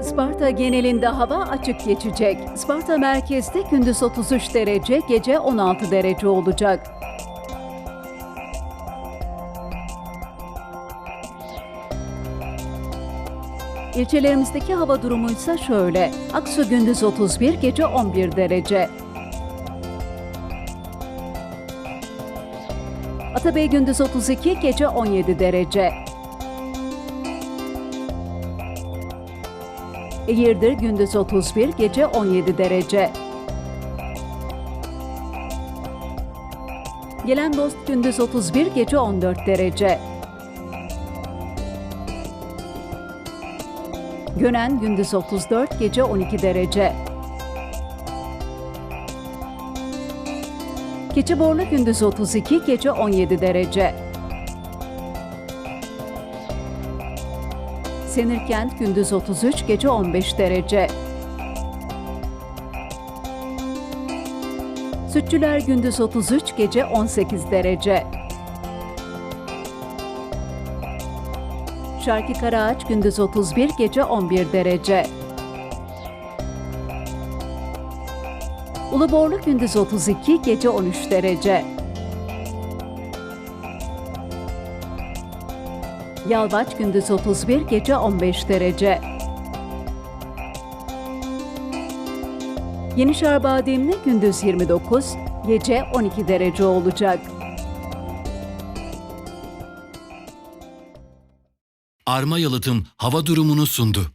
Isparta genelinde hava açık geçecek. Isparta merkezde gündüz 33 derece, gece 16 derece olacak. İlçelerimizdeki hava durumu ise şöyle. Aksu gündüz 31, gece 11 derece. Atabey gündüz 32, gece 17 derece. Eğirdir gündüz 31, gece 17 derece. Gelen dost gündüz 31, gece 14 derece. Gönen gündüz 34, gece 12 derece. Keçiborlu gündüz 32, gece 17 derece. Senirkent gündüz 33, gece 15 derece. Sütçüler gündüz 33, gece 18 derece. Şarkı Karaağaç gündüz 31, gece 11 derece. Uluborlu gündüz 32, gece 13 derece. Yalvaç gündüz 31, gece 15 derece. Yenişehir Bademli gündüz 29, gece 12 derece olacak. Arma Yalıtım hava durumunu sundu.